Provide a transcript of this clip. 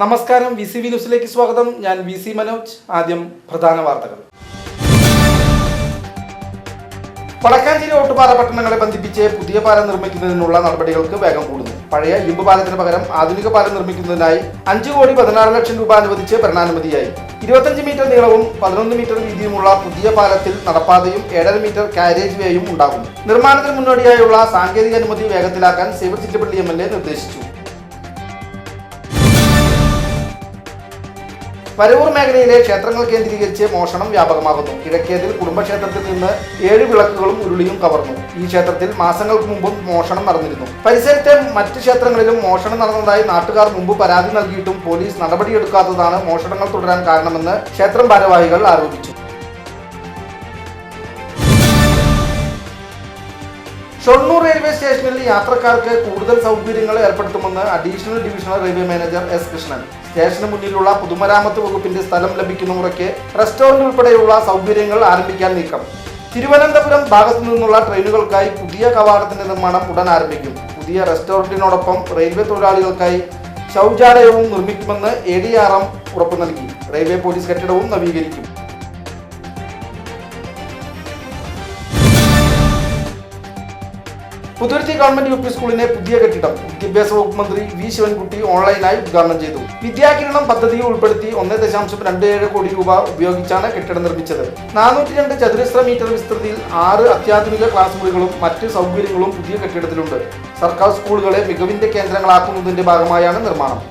നമസ്കാരം V C V ന്യൂസിലേക്ക് സ്വാഗതം. ഞാൻ വി സി മനോജ്. ആദ്യം പ്രധാന വാർത്തകൾ. വടക്കാഞ്ചേരി ഓട്ടുപാറ പട്ടണങ്ങളെ ബന്ധിപ്പിച്ച് പുതിയ പാലം നിർമ്മിക്കുന്നതിനുള്ള നടപടികൾക്ക് വേഗം കൂടുന്നു പഴയ ഇരുമ്പ് പാലത്തിന് പകരം ആധുനിക പാലം നിർമ്മിക്കുന്നതിനായി അഞ്ച് കോടി പതിനാറ് ലക്ഷം രൂപ അനുവദിച്ച് ഭരണാനുമതിയായി. ഇരുപത്തഞ്ച് മീറ്റർ നീളവും പതിനൊന്ന് മീറ്റർ വീതിയുമുള്ള പുതിയ പാലത്തിൽ നടപ്പാതയും ഏഴര മീറ്റർ കാരേജ് വേയും ഉണ്ടാകും നിർമ്മാണത്തിന് മുന്നോടിയായുള്ള സാങ്കേതിക അനുമതി വേഗത്തിലാക്കാൻ Xavier Chittilappilly M L A നിർദ്ദേശിച്ചു. വരവൂർ മേഖലയിലെ ക്ഷേത്രങ്ങൾ കേന്ദ്രീകരിച്ച് മോഷണം വ്യാപകമാകുന്നു. കിഴക്കേതിൽ കുടുംബക്ഷേത്രത്തിൽ നിന്ന് ഏഴ് വിളക്കുകളും ഉരുളിയും കവർന്നു. ഈ ക്ഷേത്രത്തിൽ മാസങ്ങൾക്ക് മുമ്പും മോഷണം നടന്നിരുന്നു. പരിസരത്തെ മറ്റ് ക്ഷേത്രങ്ങളിലും മോഷണം നടന്നതായി നാട്ടുകാർ മുമ്പ് പരാതി നൽകിയിട്ടും പോലീസ് നടപടിയെടുക്കാത്തതാണ് മോഷണങ്ങൾ തുടരാൻ കാരണമെന്ന് ക്ഷേത്രം ഭാരവാഹികൾ ആരോപിച്ചു. ഷൊർണൂർ റെയിൽവേ സ്റ്റേഷനിൽ യാത്രക്കാർക്ക് കൂടുതൽ സൗകര്യങ്ങൾ ഏർപ്പെടുത്തുമെന്ന് additional divisional railway manager S Krishnan. സ്റ്റേഷന് മുന്നിലുള്ള പൊതുമരാമത്ത് വകുപ്പിന്റെ സ്ഥലം ലഭിക്കുന്ന മുറയ്ക്ക് റെസ്റ്റോറന്റ് ഉൾപ്പെടെയുള്ള സൗകര്യങ്ങൾ ആരംഭിക്കാൻ നീക്കം. തിരുവനന്തപുരം ഭാഗത്തു നിന്നുള്ള ട്രെയിനുകൾക്കായി പുതിയ കവാടത്തിന്റെ നിർമ്മാണം ഉടൻ ആരംഭിക്കും. പുതിയ റെസ്റ്റോറന്റിനോടൊപ്പം റെയിൽവേ തൊഴിലാളികൾക്കായി ശൗചാലയവും നിർമ്മിക്കുമെന്ന് എ ഡി ആർ എം ഉറപ്പു നൽകി. റെയിൽവേ പോലീസ് കെട്ടിടവും നവീകരിക്കും. പുതുരുത്തി ഗവൺമെന്റ് യു പി സ്കൂളിന്റെ പുതിയ കെട്ടിടം. വിദ്യാഭ്യാസ വകുപ്പ് മന്ത്രി വി ശിവൻകുട്ടി ഓൺലൈനായി ഉദ്ഘാടനം ചെയ്തു. വിദ്യാകിരണം പദ്ധതിയിൽ ഉൾപ്പെടുത്തി ഒന്നേ ദശാംശം രണ്ട് ഏഴ് കോടി രൂപ ഉപയോഗിച്ചാണ് കെട്ടിടം നിർമ്മിച്ചത്. നാനൂറ്റി രണ്ട് ചതുരശ്ര മീറ്റർ വിസ്തൃതിയിൽ ആറ് അത്യാധുനിക ക്ലാസ് മുറികളും മറ്റ് സൗകര്യങ്ങളും പുതിയ കെട്ടിടത്തിലുണ്ട്. സർക്കാർ സ്കൂളുകളെ മികവിന്റെ കേന്ദ്രങ്ങളാക്കുന്നതിന്റെ ഭാഗമായാണ് നിർമ്മാണം.